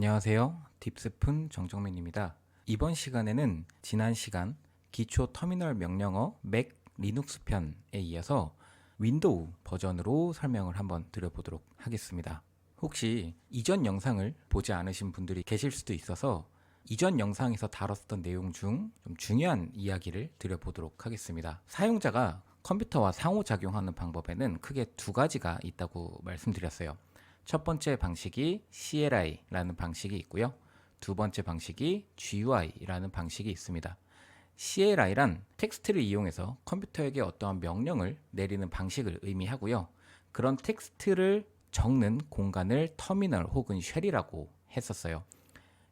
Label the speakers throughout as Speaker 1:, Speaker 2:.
Speaker 1: 안녕하세요. 딥스푼 정정민입니다. 이번 시간에는 지난 시간 기초 터미널 명령어 맥 리눅스 편에 이어서 윈도우 버전으로 설명을 한번 드려보도록 하겠습니다. 혹시 이전 영상을 보지 않으신 분들이 계실 수도 있어서 이전 영상에서 다뤘던 내용 중 좀 중요한 이야기를 드려보도록 하겠습니다. 사용자가 컴퓨터와 상호작용하는 방법에는 크게 두 가지가 있다고 말씀드렸어요. 첫 번째 방식이 CLI라는 방식이 있고요. 두 번째 방식이 GUI라는 방식이 있습니다. CLI란 텍스트를 이용해서 컴퓨터에게 어떠한 명령을 내리는 방식을 의미하고요. 그런 텍스트를 적는 공간을 터미널 혹은 쉘이라고 했었어요.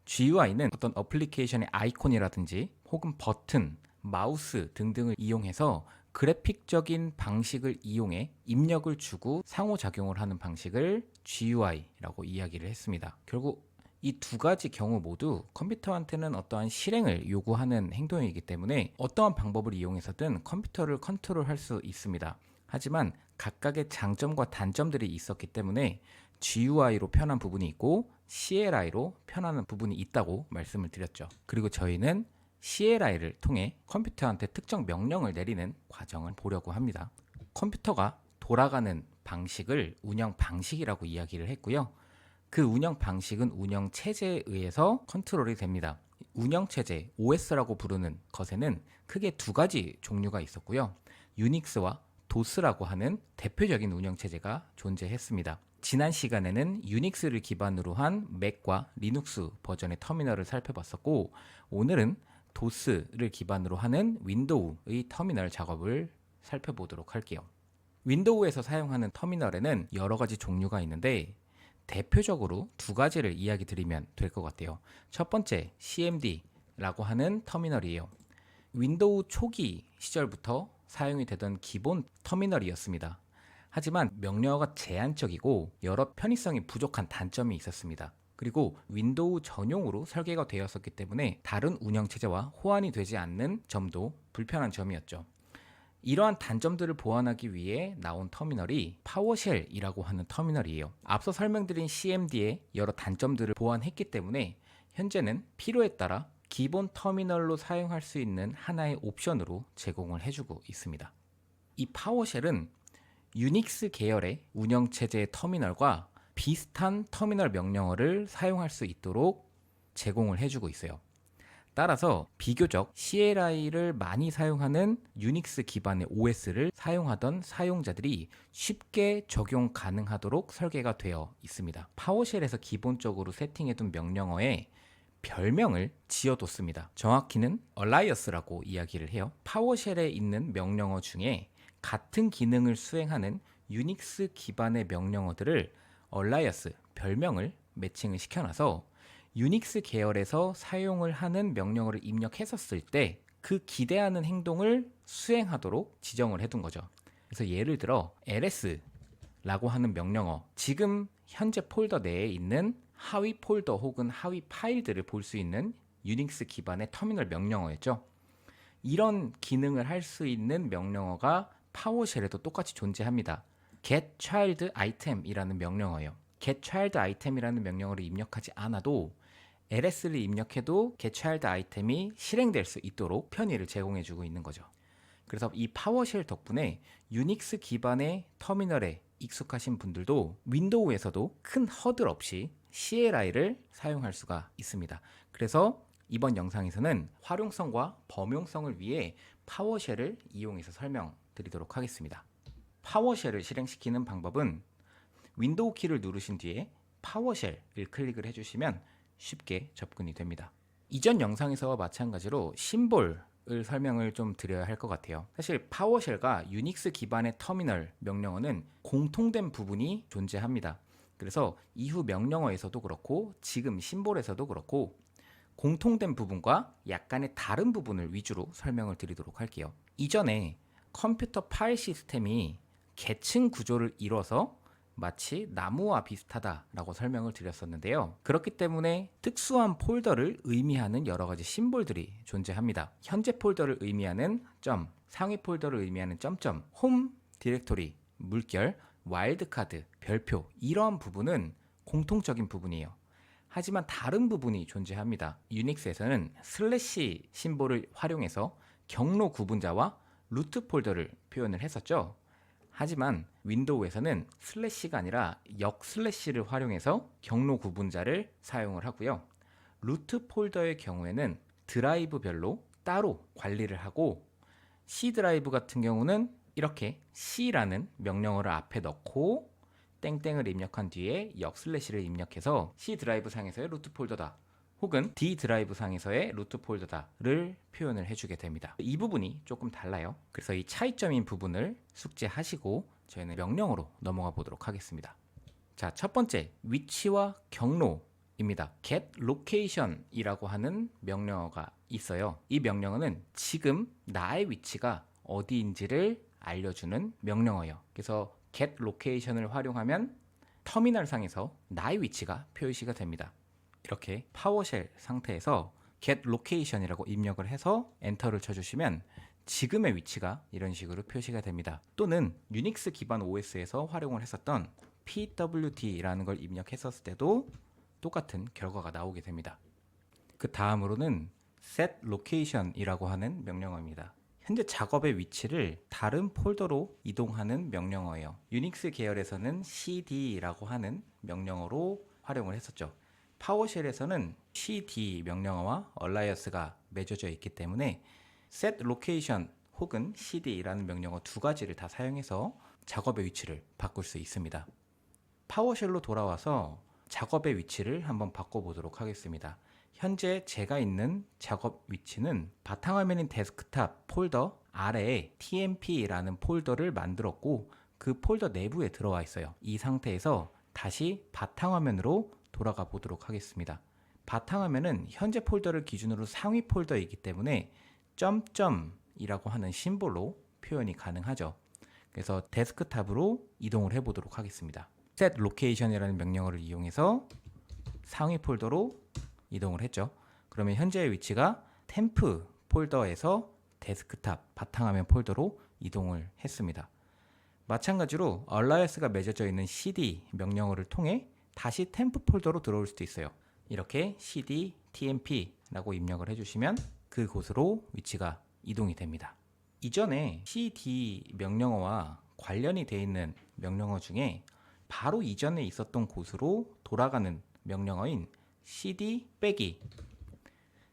Speaker 1: GUI는 어떤 어플리케이션의 아이콘이라든지 혹은 버튼, 마우스 등등을 이용해서 그래픽적인 방식을 이용해 입력을 주고 상호작용을 하는 방식을 GUI라고 이야기를 했습니다. 결국 이두 가지 경우 모두 컴퓨터한테는 어떠한 실행을 요구하는 행동이기 때문에 어떠한 방법을 이용해서든 컴퓨터를 컨트롤할 수 있습니다. 하지만 각각의 장점과 단점들이 있었기 때문에 GUI로 편한 부분이 있고 CLI로 편하는 부분이 있다고 말씀을 드렸죠. 그리고 저희는 CLI를 통해 컴퓨터한테 특정 명령을 내리는 과정을 보려고 합니다. 컴퓨터가 돌아가는 방식을 운영 방식이라고 이야기를 했고요. 그 운영 방식은 운영 체제에 의해서 컨트롤이 됩니다. 운영 체제 OS라고 부르는 것에는 크게 두 가지 종류가 있었고요. 유닉스와 도스라고 하는 대표적인 운영 체제가 존재했습니다. 지난 시간에는 유닉스를 기반으로 한 맥과 리눅스 버전의 터미널을 살펴봤었고 오늘은 도스를 기반으로 하는 윈도우의 터미널 작업을 살펴보도록 할게요. 윈도우에서 사용하는 터미널에는 여러 가지 종류가 있는데 대표적으로 두 가지를 이야기 드리면 될 것 같아요. 첫 번째 CMD라고 하는 터미널이에요. 윈도우 초기 시절부터 사용이 되던 기본 터미널이었습니다. 하지만 명령어가 제한적이고 여러 편의성이 부족한 단점이 있었습니다. 그리고 윈도우 전용으로 설계가 되었었기 때문에 다른 운영체제와 호환이 되지 않는 점도 불편한 점이었죠. 이러한 단점들을 보완하기 위해 나온 터미널이 파워쉘이라고 하는 터미널이에요. 앞서 설명드린 CMD의 여러 단점들을 보완했기 때문에 현재는 필요에 따라 기본 터미널로 사용할 수 있는 하나의 옵션으로 제공을 해주고 있습니다. 이 파워쉘은 유닉스 계열의 운영체제의 터미널과 비슷한 터미널 명령어를 사용할 수 있도록 제공을 해주고 있어요. 따라서 비교적 CLI를 많이 사용하는 유닉스 기반의 OS를 사용하던 사용자들이 쉽게 적용 가능하도록 설계가 되어 있습니다. 파워쉘에서 기본적으로 세팅해둔 명령어에 별명을 지어뒀습니다. 정확히는 alias라고 이야기를 해요. 파워쉘에 있는 명령어 중에 같은 기능을 수행하는 유닉스 기반의 명령어들을 얼라이어스 별명을 매칭을 시켜놔서 유닉스 계열에서 사용을 하는 명령어를 입력했었을 때 그 기대하는 행동을 수행하도록 지정을 해둔 거죠. 그래서 예를 들어 ls라고 하는 명령어 지금 현재 폴더 내에 있는 하위 폴더 혹은 하위 파일들을 볼 수 있는 유닉스 기반의 터미널 명령어였죠. 이런 기능을 할 수 있는 명령어가 파워쉘에도 똑같이 존재합니다. Get child item이라는 명령어예요. get child item이라는 명령어를 입력하지 않아도 ls를 입력해도 get child item이 실행될 수 있도록 편의를 제공해 주고 있는 거죠. 그래서 이 파워쉘 덕분에 유닉스 기반의 터미널에 익숙하신 분들도 윈도우에서도 큰 허들 없이 CLI를 사용할 수가 있습니다. 그래서 이번 영상에서는 활용성과 범용성을 위해 파워쉘을 이용해서 설명드리도록 하겠습니다. 파워쉘을 실행시키는 방법은 윈도우 키를 누르신 뒤에 파워쉘을 클릭을 해주시면 쉽게 접근이 됩니다. 이전 영상에서와 마찬가지로 심볼 을 설명을 좀 드려야 할 것 같아요. 사실 파워쉘과 유닉스 기반의 터미널 명령어는 공통된 부분이 존재합니다. 그래서 이후 명령어에서도 그렇고 지금 심볼에서도 그렇고 공통된 부분과 약간의 다른 부분을 위주로 설명을 드리도록 할게요. 이전에 컴퓨터 파일 시스템이 계층 구조를 이뤄서 마치 나무와 비슷하다라고 설명을 드렸었는데요. 그렇기 때문에 특수한 폴더를 의미하는 여러 가지 심볼들이 존재합니다. 현재 폴더를 의미하는 점, 상위 폴더를 의미하는 점점, 홈 디렉토리, 물결, 와일드카드, 별표 이러한 부분은 공통적인 부분이에요. 하지만 다른 부분이 존재합니다. 유닉스에서는 슬래시 심볼을 활용해서 경로 구분자와 루트 폴더를 표현을 했었죠. 하지만 윈도우에서는 슬래시가 아니라 역 슬래시를 활용해서 경로 구분자를 사용을 하고요. 루트 폴더의 경우에는 드라이브별로 따로 관리를 하고 C 드라이브 같은 경우는 이렇게 C라는 명령어를 앞에 넣고 땡땡을 입력한 뒤에 역 슬래시를 입력해서 C 드라이브 상에서의 루트 폴더다. 혹은 D 드라이브 상에서의 루트 폴더다를 표현을 해주게 됩니다. 이 부분이 조금 달라요. 그래서 이 차이점인 부분을 숙지하시고 저희는 명령어로 넘어가 보도록 하겠습니다. 자, 첫 번째 위치와 경로입니다. get location이라고 하는 명령어가 있어요. 이 명령어는 지금 나의 위치가 어디인지를 알려주는 명령어예요. 그래서 get location을 활용하면 터미널 상에서 나의 위치가 표시가 됩니다. 이렇게 파워쉘 상태에서 get location이라고 입력을 해서 엔터를 쳐주시면 지금의 위치가 이런 식으로 표시가 됩니다. 또는 유닉스 기반 OS에서 활용을 했었던 pwd라는 걸 입력했었을 때도 똑같은 결과가 나오게 됩니다. 그 다음으로는 set location이라고 하는 명령어입니다. 현재 작업의 위치를 다른 폴더로 이동하는 명령어예요. 유닉스 계열에서는 cd라고 하는 명령어로 활용을 했었죠. 파워쉘에서는 cd 명령어와 얼라이어스가 맺어져 있기 때문에 set location 혹은 cd라는 명령어 두 가지를 다 사용해서 작업의 위치를 바꿀 수 있습니다. 파워쉘로 돌아와서 작업의 위치를 한번 바꿔보도록 하겠습니다. 현재 제가 있는 작업 위치는 바탕화면인 데스크탑 폴더 아래에 tmp라는 폴더를 만들었고 그 폴더 내부에 들어와 있어요. 이 상태에서 다시 바탕화면으로 돌아가 보도록 하겠습니다. 바탕화면은 현재 폴더를 기준으로 상위 폴더이기 때문에 점점이라고 하는 심볼로 표현이 가능하죠. 그래서 데스크탑으로 이동을 해 보도록 하겠습니다. set location이라는 명령어를 이용해서 상위 폴더로 이동을 했죠. 그러면 현재의 위치가 템프 폴더에서 데스크탑 바탕화면 폴더로 이동을 했습니다. 마찬가지로 얼라이어스가 맺어져 있는 cd 명령어를 통해 다시 템프 폴더로 들어올 수도 있어요. 이렇게 cd tmp라고 입력을 해주시면 그곳으로 위치가 이동이 됩니다. 이전에 cd 명령어와 관련이 되어 있는 명령어 중에 바로 이전에 있었던 곳으로 돌아가는 명령어인 cd 빼기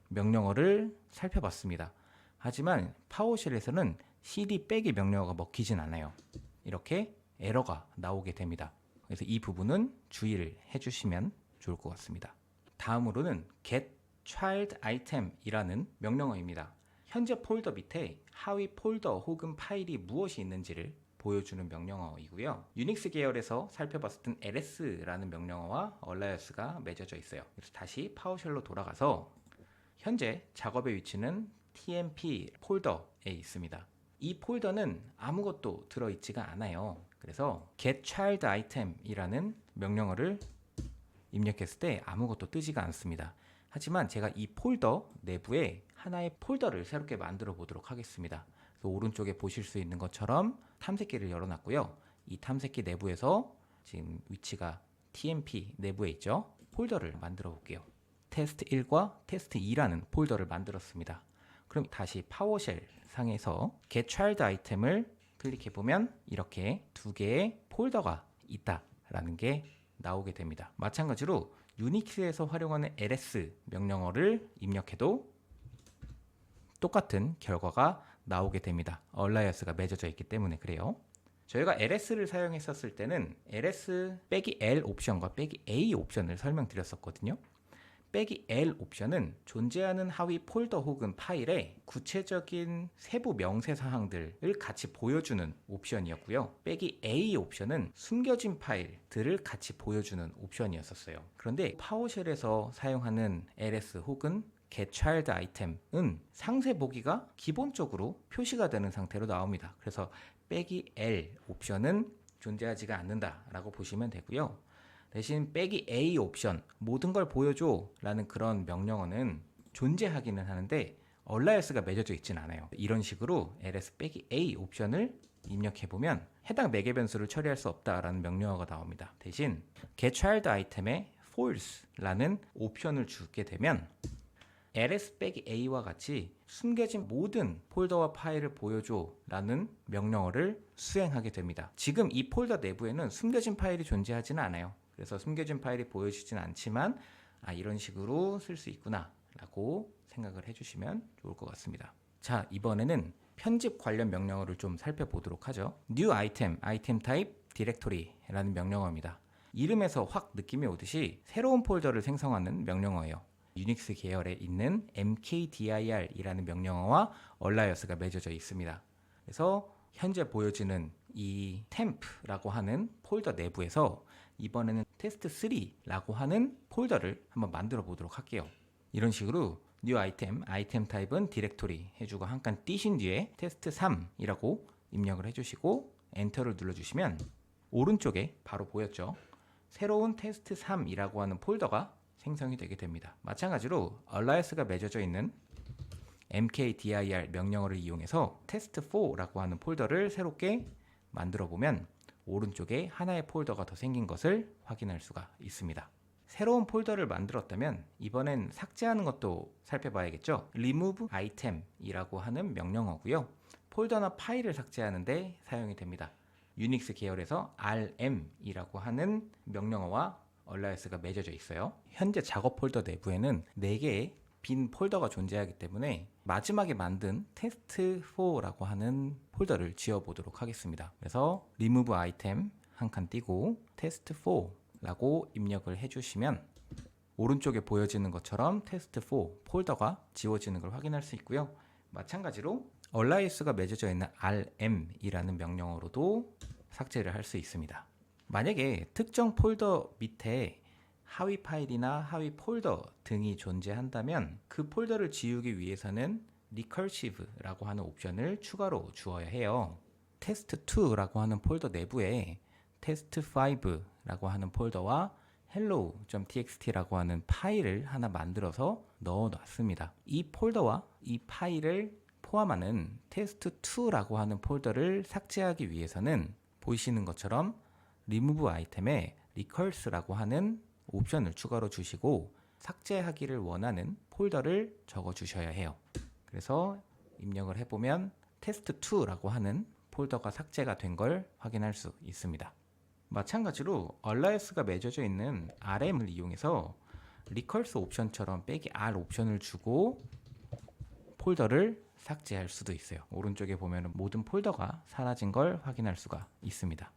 Speaker 1: 명령어를 살펴봤습니다. 하지만 파워쉘에서는 cd 빼기 명령어가 먹히진 않아요. 이렇게 에러가 나오게 됩니다. 그래서 이 부분은 주의를 해주시면 좋을 것 같습니다. 다음으로는 get child item이라는 명령어입니다. 현재 폴더 밑에 하위 폴더 혹은 파일이 무엇이 있는지를 보여주는 명령어이고요. 유닉스 계열에서 살펴봤을 땐 ls라는 명령어와 얼라이어스가 맺어져 있어요. 그래서 다시 파워쉘로 돌아가서 현재 작업의 위치는 tmp 폴더에 있습니다. 이 폴더는 아무것도 들어있지가 않아요. 그래서 get child item이라는 명령어를 입력했을 때 아무것도 뜨지가 않습니다. 하지만 제가 이 폴더 내부에 하나의 폴더를 새롭게 만들어 보도록 하겠습니다. 오른쪽에 보실 수 있는 것처럼 탐색기를 열어놨고요. 이 탐색기 내부에서 지금 위치가 TMP 내부에 있죠. 폴더를 만들어 볼게요. 테스트 1과 테스트 2라는 폴더를 만들었습니다. 그럼 다시 파워쉘 상에서 get child 아이템을 클릭해 보면 이렇게 두 개의 폴더가 있다라는 게 나오게 됩니다. 마찬가지로 유닉스에서 활용하는 ls 명령어를 입력해도 똑같은 결과가 나오게 됩니다. 얼라이어스가 맺어져 있기 때문에 그래요. 저희가 ls를 사용했었을 때는 ls 빼기 l 옵션과 빼기 a 옵션을 설명드렸었거든요. 빼기 L 옵션은 존재하는 하위 폴더 혹은 파일에 구체적인 세부 명세 사항들을 같이 보여주는 옵션이었고요. 빼기 A 옵션은 숨겨진 파일들을 같이 보여주는 옵션이었었어요. 그런데 파워쉘에서 사용하는 ls 혹은 get child 아이템은 상세 보기가 기본적으로 표시가 되는 상태로 나옵니다. 그래서 빼기 L 옵션은 존재하지가 않는다라고 보시면 되고요. 대신 빼기 A 옵션 모든 걸 보여줘 라는 그런 명령어는 존재하기는 하는데 얼라이어스가 맺어져 있진 않아요. 이런 식으로 ls 빼기 A 옵션을 입력해 보면 해당 매개 변수를 처리할 수 없다라는 명령어가 나옵니다. 대신 get child 아이템의 false라는 옵션을 주게 되면 ls-a와 같이 숨겨진 모든 폴더와 파일을 보여줘 라는 명령어를 수행하게 됩니다. 지금 이 폴더 내부에는 숨겨진 파일이 존재하지는 않아요. 그래서 숨겨진 파일이 보여지진 않지만 아 이런 식으로 쓸 수 있구나라고 생각을 해주시면 좋을 것 같습니다. 자 이번에는 편집 관련 명령어를 좀 살펴보도록 하죠. new item, item type, directory라는 명령어입니다. 이름에서 확 느낌이 오듯이 새로운 폴더를 생성하는 명령어예요. 유닉스 계열에 있는 mkdir이라는 명령어와 얼라이어스가 맺어져 있습니다. 그래서 현재 보여지는 이 temp라고 하는 폴더 내부에서 이번에는 test3라고 하는 폴더를 한번 만들어 보도록 할게요. 이런 식으로 new item, item type은 디렉토리 해주고 한 칸 띄신 뒤에 test3이라고 입력을 해주시고 엔터를 눌러주시면 오른쪽에 바로 보였죠. 새로운 test3이라고 하는 폴더가 생성이 되게 됩니다. 마찬가지로 얼라이스가 맺어져 있는 mkdir 명령어를 이용해서 test4라고 하는 폴더를 새롭게 만들어 보면 오른쪽에 하나의 폴더가 더 생긴 것을 확인할 수가 있습니다. 새로운 폴더를 만들었다면 이번엔 삭제하는 것도 살펴봐야겠죠. remove item이라고 하는 명령어고요. 폴더나 파일을 삭제하는데 사용이 됩니다. 유닉스 계열에서 rm이라고 하는 명령어와 얼라이스가 맺어져 있어요. 현재 작업 폴더 내부에는 4개의 빈 폴더가 존재하기 때문에 마지막에 만든 test4라고 하는 폴더를 지워 보도록 하겠습니다. 그래서 remove item 한 칸 띄고 test4라고 입력을 해주시면 오른쪽에 보여지는 것처럼 test4 폴더가 지워지는 걸 확인할 수 있고요. 마찬가지로 얼라이스가 맺어져 있는 rm이라는 명령어로도 삭제를 할 수 있습니다. 만약에 특정 폴더 밑에 하위 파일이나 하위 폴더 등이 존재한다면 그 폴더를 지우기 위해서는 recursive라고 하는 옵션을 추가로 주어야 해요. test2라고 하는 폴더 내부에 test5라고 하는 폴더와 hello.txt라고 하는 파일을 하나 만들어서 넣어 놨습니다. 이 폴더와 이 파일을 포함하는 test2라고 하는 폴더를 삭제하기 위해서는 보이시는 것처럼 remove 아이템에 recurse라고 하는 옵션을 추가로 주시고 삭제하기를 원하는 폴더를 적어 주셔야 해요. 그래서 입력을 해보면 test2라고 하는 폴더가 삭제가 된 걸 확인할 수 있습니다. 마찬가지로 얼라이스가 맺어져 있는 RM을 이용해서 recurse 옵션처럼 빼기 R 옵션을 주고 폴더를 삭제할 수도 있어요. 오른쪽에 보면 모든 폴더가 사라진 걸 확인할 수가 있습니다.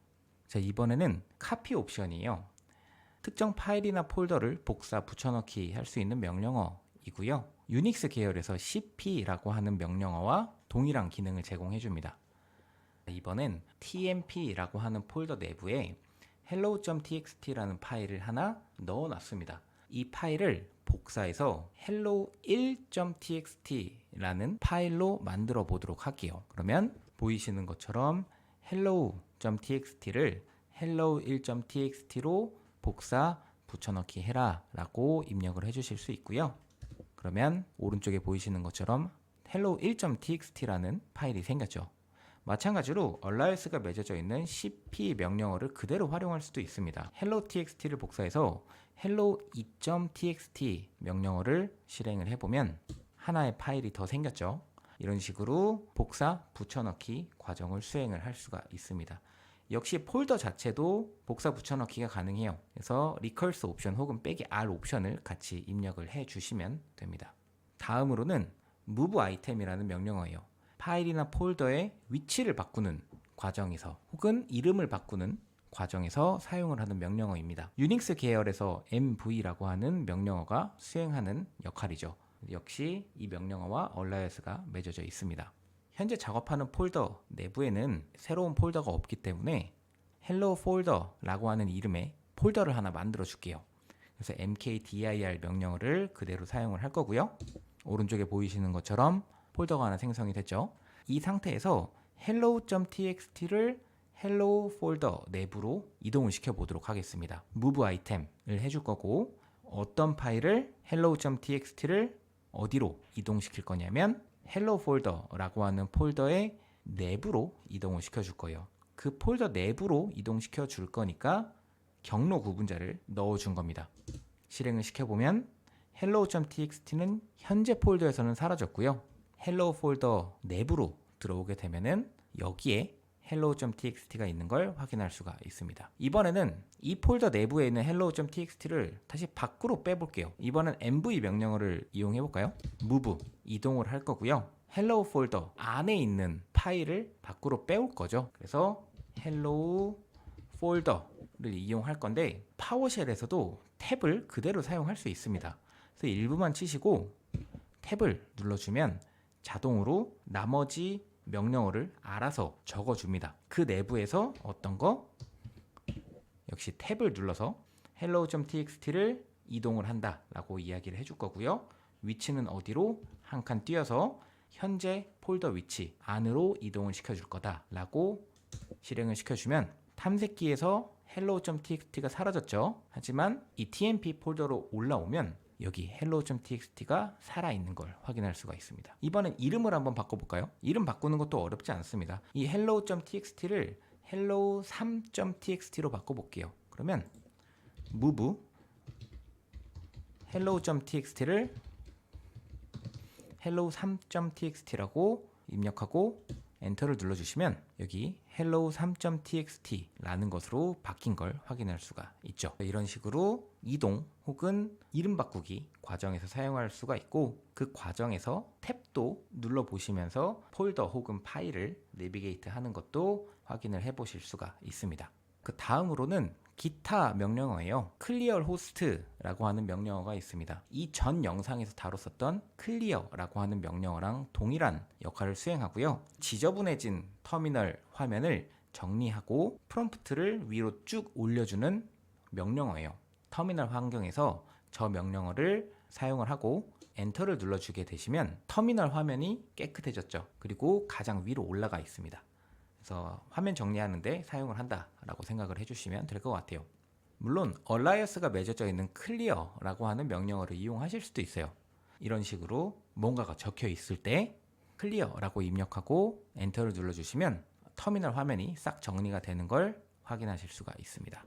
Speaker 1: 자, 이번에는 카피 옵션이에요. 특정 파일이나 폴더를 복사 붙여넣기 할 수 있는 명령어이고요. 유닉스 계열에서 cp라고 하는 명령어와 동일한 기능을 제공해 줍니다. 이번엔 tmp라고 하는 폴더 내부에 hello.txt라는 파일을 하나 넣어 놨습니다. 이 파일을 복사해서 hello1.txt라는 파일로 만들어 보도록 할게요. 그러면 보이시는 것처럼 hello.txt를 hello1.txt로 복사 붙여넣기 해라 라고 입력을 해주실 수 있고요. 그러면 오른쪽에 보이시는 것처럼 hello1.txt라는 파일이 생겼죠. 마찬가지로 얼라이스가 맺어져 있는 cp 명령어를 그대로 활용할 수도 있습니다. hello.txt를 복사해서 hello2.txt 명령어를 실행을 해보면 하나의 파일이 더 생겼죠. 이런 식으로 복사, 붙여넣기 과정을 수행을 할 수가 있습니다. 역시 폴더 자체도 복사 붙여넣기가 가능해요. 그래서 recurse 옵션 혹은 빼기 r 옵션을 같이 입력을 해 주시면 됩니다. 다음으로는 move item이라는 명령어예요. 파일이나 폴더의 위치를 바꾸는 과정에서 혹은 이름을 바꾸는 과정에서 사용을 하는 명령어입니다. 유닉스 계열에서 mv라고 하는 명령어가 수행하는 역할이죠. 역시 이 명령어와 얼라이어스가 맺어져 있습니다. 현재 작업하는 폴더 내부에는 새로운 폴더가 없기 때문에 hello folder라고 하는 이름의 폴더를 하나 만들어 줄게요. 그래서 mkdir 명령어를 그대로 사용을 할 거고요. 오른쪽에 보이시는 것처럼 폴더가 하나 생성이 됐죠. 이 상태에서 hello.txt를 hello 폴더 내부로 이동을 시켜 보도록 하겠습니다. move 아이템을 해줄 거고 어떤 파일을 hello.txt를 어디로 이동시킬 거냐면 hello 폴더라고 하는 폴더의 내부로 이동을 시켜 줄 거예요. 그 폴더 내부로 이동시켜 줄 거니까 경로 구분자를 넣어 준 겁니다. 실행을 시켜보면 hello.txt는 현재 폴더에서는 사라졌고요. hello 폴더 내부로 들어오게 되면은 여기에 hello.txt가 있는 걸 확인할 수가 있습니다. 이번에는 이 폴더 내부에 있는 hello.txt를 다시 밖으로 빼볼게요. 이번엔 mv 명령어를 이용해 볼까요? move 이동을 할 거고요. hello 폴더 안에 있는 파일을 밖으로 빼올 거죠. 그래서 hello 폴더를 이용할 건데 파워쉘에서도 탭을 그대로 사용할 수 있습니다. 그래서 일부만 치시고 탭을 눌러주면 자동으로 나머지 명령어를 알아서 적어줍니다. 그 내부에서 어떤 거 역시 탭을 눌러서 hello.txt를 이동을 한다 라고 이야기를 해줄 거고요. 위치는 어디로 한칸 띄어서 현재 폴더 위치 안으로 이동을 시켜줄 거다 라고 실행을 시켜주면 탐색기에서 hello.txt가 사라졌죠. 하지만 이 tmp 폴더로 올라오면 여기 hello.txt가 살아있는 걸 확인할 수가 있습니다. 이번엔 이름을 한번 바꿔볼까요? 이름 바꾸는 것도 어렵지 않습니다. 이 hello.txt를 hello3.txt로 바꿔볼게요. 그러면 move hello.txt를 hello3.txt라고 입력하고 엔터를 눌러주시면 여기 hello3.txt라는 것으로 바뀐 걸 확인할 수가 있죠. 이런 식으로 이동 혹은 이름 바꾸기 과정에서 사용할 수가 있고 그 과정에서 탭도 눌러 보시면서 폴더 혹은 파일을 내비게이트 하는 것도 확인을 해 보실 수가 있습니다. 그 다음으로는 기타 명령어예요. 클리어 호스트라고 하는 명령어가 있습니다. 이 전 영상에서 다뤘었던 클리어라고 하는 명령어랑 동일한 역할을 수행하고요. 지저분해진 터미널 화면을 정리하고 프롬프트를 위로 쭉 올려주는 명령어예요. 터미널 환경에서 저 명령어를 사용을 하고 엔터를 눌러주게 되시면 터미널 화면이 깨끗해졌죠. 그리고 가장 위로 올라가 있습니다. 그래서 화면 정리하는데 사용을 한다라고 생각을 해주시면 될 것 같아요. 물론 얼라이어스가 맺어져 있는 클리어라고 하는 명령어를 이용하실 수도 있어요. 이런 식으로 뭔가가 적혀 있을 때 클리어라고 입력하고 엔터를 눌러주시면 터미널 화면이 싹 정리가 되는 걸 확인하실 수가 있습니다.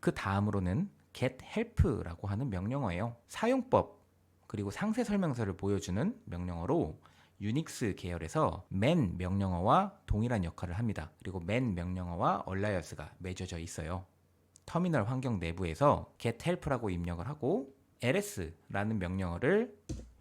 Speaker 1: 그 다음으로는 get help라고 하는 명령어예요. 사용법 그리고 상세 설명서를 보여주는 명령어로 유닉스 계열에서 man 명령어와 동일한 역할을 합니다. 그리고 man 명령어와 얼라이어스가 맺어져 있어요. 터미널 환경 내부에서 get help라고 입력을 하고 ls라는 명령어를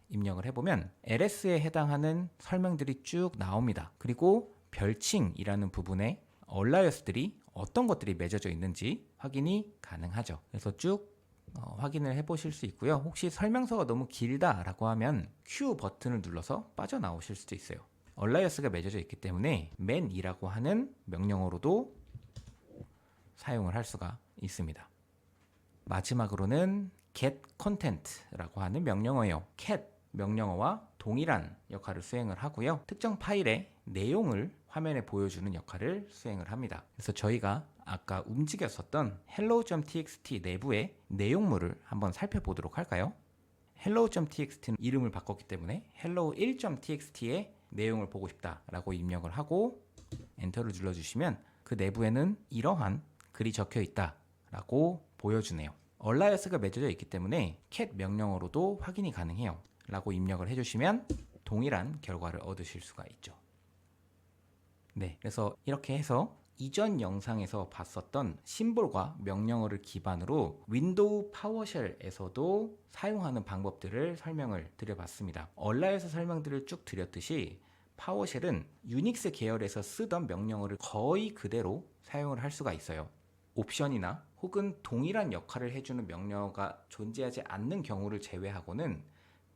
Speaker 1: 입력을 해보면 ls에 해당하는 설명들이 쭉 나옵니다. 그리고 별칭이라는 부분에 얼라이어스들이 어떤 것들이 맺어져 있는지 확인이 가능하죠. 그래서 쭉 어, 확인을 해보실 수 있고요. 혹시 설명서가 너무 길다라고 하면 Q 버튼을 눌러서 빠져나오실 수도 있어요. 얼라이어스가 맺어져 있기 때문에 man이라고 하는 명령어로도 사용을 할 수가 있습니다. 마지막으로는 get content라고 하는 명령어예요. cat 명령어와 동일한 역할을 수행을 하고요. 특정 파일의 내용을 화면에 보여주는 역할을 수행을 합니다. 그래서 저희가 아까 움직였었던 hello.txt 내부의 내용물을 한번 살펴보도록 할까요? hello.txt는 이름을 바꿨기 때문에 hello1.txt의 내용을 보고 싶다라고 입력을 하고 엔터를 눌러주시면 그 내부에는 이러한 글이 적혀 있다라고 보여주네요. 얼라이어스가 맺어져 있기 때문에 cat 명령어로도 확인이 가능해요. 라고 입력을 해주시면 동일한 결과를 얻으실 수가 있죠. 네, 그래서 이렇게 해서 이전 영상에서 봤었던 심볼과 명령어를 기반으로 윈도우 파워쉘에서도 사용하는 방법들을 설명을 드려봤습니다. 얼라에서 설명들을 쭉 드렸듯이 파워쉘은 유닉스 계열에서 쓰던 명령어를 거의 그대로 사용을 할 수가 있어요. 옵션이나 혹은 동일한 역할을 해주는 명령어가 존재하지 않는 경우를 제외하고는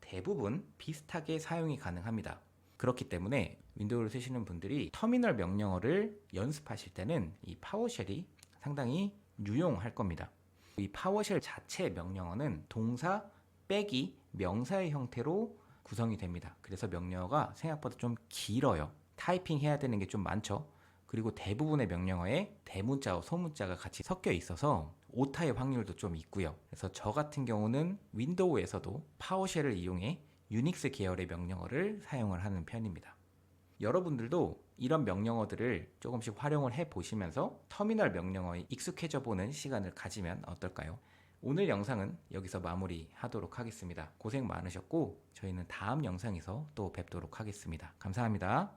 Speaker 1: 대부분 비슷하게 사용이 가능합니다. 그렇기 때문에 윈도우를 쓰시는 분들이 터미널 명령어를 연습하실 때는 이 파워쉘이 상당히 유용할 겁니다. 이 파워쉘 자체 명령어는 동사 빼기 명사의 형태로 구성이 됩니다. 그래서 명령어가 생각보다 좀 길어요. 타이핑 해야 되는 게 좀 많죠. 그리고 대부분의 명령어에 대문자와 소문자가 같이 섞여 있어서 오타의 확률도 좀 있고요. 그래서 저 같은 경우는 윈도우에서도 파워쉘을 이용해 유닉스 계열의 명령어를 사용을 하는 편입니다. 여러분들도 이런 명령어들을 조금씩 활용을 해 보시면서 터미널 명령어에 익숙해져 보는 시간을 가지면 어떨까요? 오늘 영상은 여기서 마무리 하도록 하겠습니다. 고생 많으셨고 저희는 다음 영상에서 또 뵙도록 하겠습니다. 감사합니다.